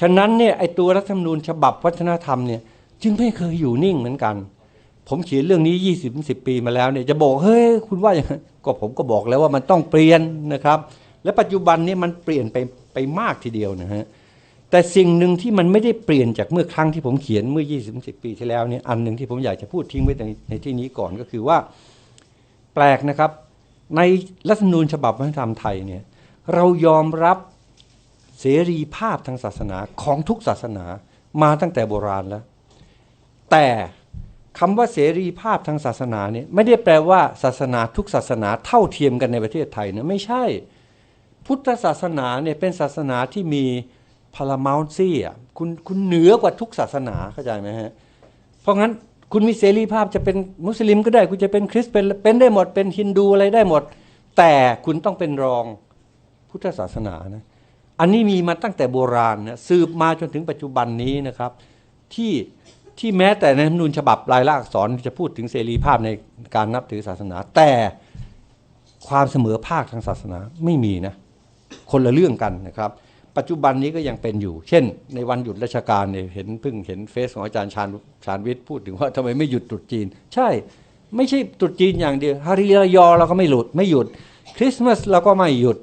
ฉะนั้นเนี่ยไอตัวรัฐธรรมนูญฉบับวัฒนธรรมเนี่ยจึงไม่เคยอยู่นิ่งเหมือนกัน ผมเขียนเรื่องนี้ 20 10 ปีมาแล้วเนี่ยจะบอกเฮ้ยคุณว่าอย่างก็ผมก็บอกแล้วว่ามันต้องเปลี่ยนนะครับ และปัจจุบันนี้มันเปลี่ยนไปไปมากทีเดียวนะฮะแต่สิ่งหนึ่งที่มันไม่ได้เปลี่ยนจากเมื่อครั้งที่ผมเขียนเมื่อ 20 10 ปีที่แล้วเนี่ยอันหนึ่งที่ผมอยากจะพูดทิ้งไว้ในในที่นี้ก่อนก็คือว่าแปลกนะครับในรัฐธรรมนูญฉบับวัฒนธรรมไทยเนี่ยเรายอมรับ เสรีภาพทางศาสนาของทุกศาสนามาตั้งแต่โบราณแล้ว แต่คำว่าเสรีภาพทางศาสนาเนี่ยไม่ได้แปลว่าศาสนาทุกศาสนาเท่าเทียมกันในประเทศไทยนะไม่ใช่ พุทธศาสนาเนี่ยเป็นศาสนาที่มีพารามาน์ซี่อะคุณคุณเหนือกว่าทุกศาสนาเข้าใจไหมฮะเพราะงั้นคุณมีเสรีภาพจะเป็นมุสลิมก็ได้ คุณจะเป็นคริสเป็นเป็นได้หมดเป็นฮินดูอะไรได้หมด แต่คุณต้องเป็นรองพุทธศาสนานะ อันนี้มีมาตั้งแต่โบราณนะสืบมาจนถึงปัจจุบันนี้นะครับ ที่ที่แม้แต่ในรัฐธรรมนูญฉบับลายลักษณ์อักษรจะพูดถึงเสรีภาพในการนับถือศาสนา แต่ความเสมอภาคทางศาสนาไม่มีนะคนละเรื่องกันนะครับ ปัจจุบันนี้ก็ยังเป็นอยู่ เช่น ในวันหยุดราชการเนี่ยเห็นเพิ่งเห็นเฟซของอาจารย์ชาญชาญวิทย์พูดถึงว่าทำไมไม่หยุดตรุษจีน ใช่ ไม่ใช่ตรุษจีนอย่างเดียวฮาริยยอเราก็ไม่หลุดไม่หยุดคริสต์มาสเราก็ไม่หยุด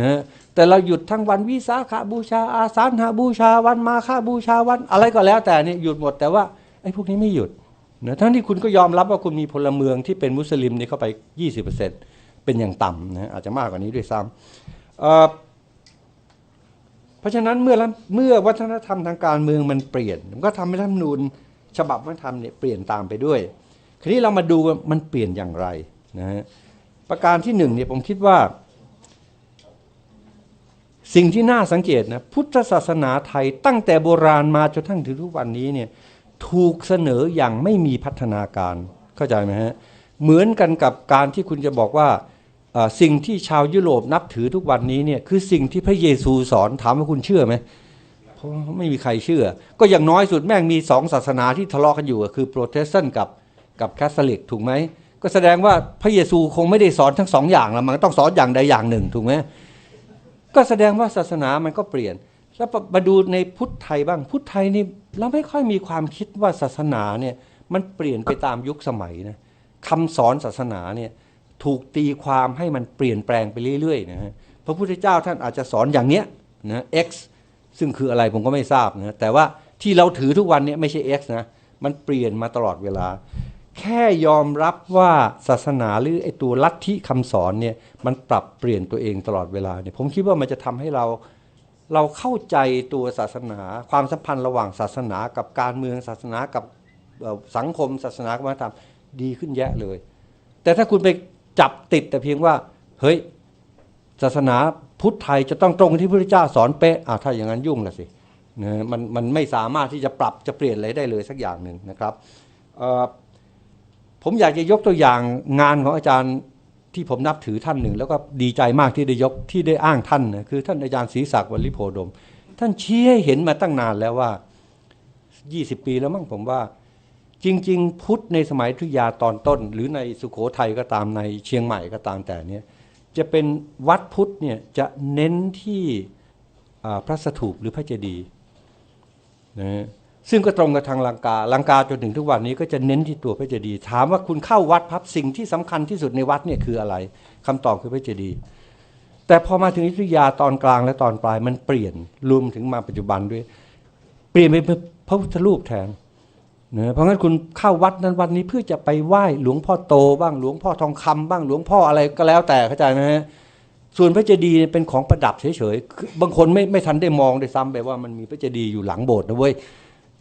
นะแต่เราหยุดทั้งวันวิสาขบูชา อาสาฬหบูชาวันมาฆบูชาวันอะไรก็แล้วแต่นี่หยุดหมดแต่ว่าไอ้พวกนี้ไม่หยุดนะทั้งที่คุณก็ยอมรับว่าคุณมีพลเมืองที่เป็นมุสลิมนี่เข้าไป 20%เป็นอย่างต่ำนะอาจจะมากกว่านี้ด้วยซ้ำเเพราะฉะนั้นเมื่อเมื่อวัฒนธรรมทางการเมืองมันเปลี่ยน มันก็ทำให้รัฐมนูญฉบับวัฒนธรรมเนี่ยเปลี่ยนตามไปด้วย คราวนี้เรามาดูมันเปลี่ยนอย่างไรนะฮะประการที่หนึ่งเนี่ยผมคิดว่า สิ่งที่น่าสังเกตนะพุทธศาสนาไทยตั้งแต่โบราณมาจนทั้งถึงทุกวันนี้เนี่ยถูกเสนออย่างไม่มีพัฒนาการเข้าใจไหมฮะเหมือนกันกับการที่คุณจะบอกว่าสิ่งที่ชาวยุโรปนับถือทุกวันนี้เนี่ยคือสิ่งที่พระเยซูสอนถามว่าคุณเชื่อไหมเพราะไม่มีใครเชื่อ ก็อย่างน้อยสุดแม่งมีสองศาสนาที่ทะเลาะกันอยู่คือโปรเตสแตนต์กับกับแคทอลิกถูกไหมก็แสดงว่าพระเยซูคงไม่ได้สอนทั้งสองอย่างละมันต้องสอนอย่างใดอย่างหนึ่งถูกไหม ก็แสดงว่าศาสนามันก็เปลี่ยน แล้วมาดูในพุทธไทยบ้าง พุทธไทยนี่เราไม่ค่อยมีความคิดว่าศาสนาเนี่ยมันเปลี่ยนไปตามยุคสมัยนะคำสอนศาสนาเนี่ยถูกตีความให้มันเปลี่ยนแปลงไปเรื่อยๆนะฮะพระพุทธเจ้าท่านอาจจะสอนอย่างเนี้ยนะ x ซึ่งคืออะไรผมก็ไม่ทราบนะแต่ว่าที่เราถือทุกวันเนี้ไม่ใช่ x นะมันเปลี่ยนมาตลอดเวลา ค่ยอมรับว่าศาสนาหรือไอตัวลัทธิคำสอนเนี่ยมันปรับเปลี่ยนตัวเองตลอดเวลาเนี่ยผมคิดว่ามันจะทำให้เราเราเข้าใจตัวศาสนา ความสัมพันธ์ระหว่างศาสนากับการเมืองศาสนากับสังคมศาสนากับวัฒนธรรมดีขึ้นแยะเลย แต่ถ้าคุณไปจับติดแต่เพียงว่าเฮ้ยศาสนาพุทธไทยจะต้องตรงที่พระเจ้าสอนเป๊ะอ่าถ้าอย่างนั้นยุ่งละสินะมันมันไม่สามารถที่จะปรับจะเปลี่ยนอะไรได้เลยสักอย่างหนึ่งนะครับเอ่อ ผมอยากจะยกตัวอย่างงานของอาจารย์ที่ผมนับถือท่านหนึ่ง แล้วก็ดีใจมากที่ได้ยกที่ได้อ้างท่านนะคือท่านอาจารย์ศรีศักดิ์วัลลิโพดม ท่านชี้ให้เห็นมาตั้งนานแล้วว่า 20 ปีแล้วมั้งผมว่า จริง ๆ พุทธในสมัยอยุยาตอนต้น หรือในสุโขทัยก็ตามในเชียงใหม่ก็ตามแต่เนี่ยจะเป็นวัดพุทธเนี่ยจะเน้นที่พระสถูปหรือพระเจดีย์นะ ซึ่งก็ตรงกับทางลังกา ลังกาจนถึงทุกวันนี้ก็จะเน้นที่ตัวพระเจดีย์ถามว่าคุณเข้าวัดพับสิ่งที่สำคัญที่สุดในวัดเนี่ยคืออะไรคำตอบคือพระเจดีย์แต่พอมาถึงอยุธยาตอนกลางและตอนปลายมันเปลี่ยนรวมถึงมาปัจจุบันด้วย เปลี่ยนไปเป็นพระพุทธรูปแทนนะเพราะงั้นคุณเข้าวัดนั้นวัดนี้เพื่อจะไปไหว้หลวงพ่อโตบ้างหลวงพ่อทองคำบ้างหลวงพ่ออะไรก็แล้วแต่เข้าใจไหมฮะส่วนพระเจดีย์เป็นของประดับเฉยๆคือบางคนไม่ไม่ทันได้มองได้ซ้ำไปว่ามันมีพระเจดีย์อยู่หลังโบสถ์นะเว้ย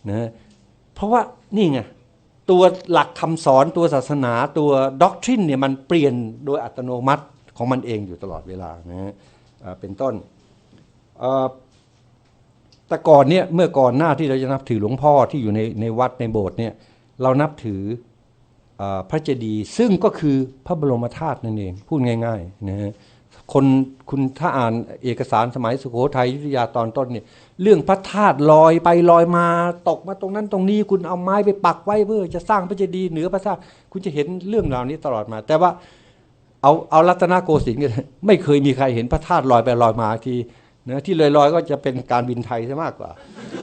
นะเพราะว่านี่ไงตัวหลักคำสอนตัวศาสนาตัวด็อกทรินเนี่ยมันเปลี่ยนโดยอัตโนมัติของมันเองอยู่ตลอดเวลานะฮะเป็นต้นแต่ก่อนเนี่ยเมื่อก่อนหน้าที่เราจะนับถือหลวงพ่อที่อยู่ในในวัดในโบสถ์เนี่ยเรานับถือเออพระเจดีย์ซึ่งก็คือพระบรมธาตุนั่นเองพูดง่ายๆนะฮะ คนคุณถ้าอ่านเอกสารสมัยสุโขทัยยุทธยาตอนต้นเนี่ยเรื่องพระธาตุลอยไปลอยมาตกมาตรงนั้นตรงนี้คุณเอาไม้ไปปักไว้เพื่อจะสร้างพระเจดีย์เหนือพระธาตุคุณจะเห็นเรื่องราวนี้ตลอดมา แต่ว่าเอาเอารัตนโกสินทร์กันไม่เคยมีใครเห็นพระธาตุลอยไปลอยมาทีนะที่ลอยๆก็จะเป็นการบินไทยซะมากกว่า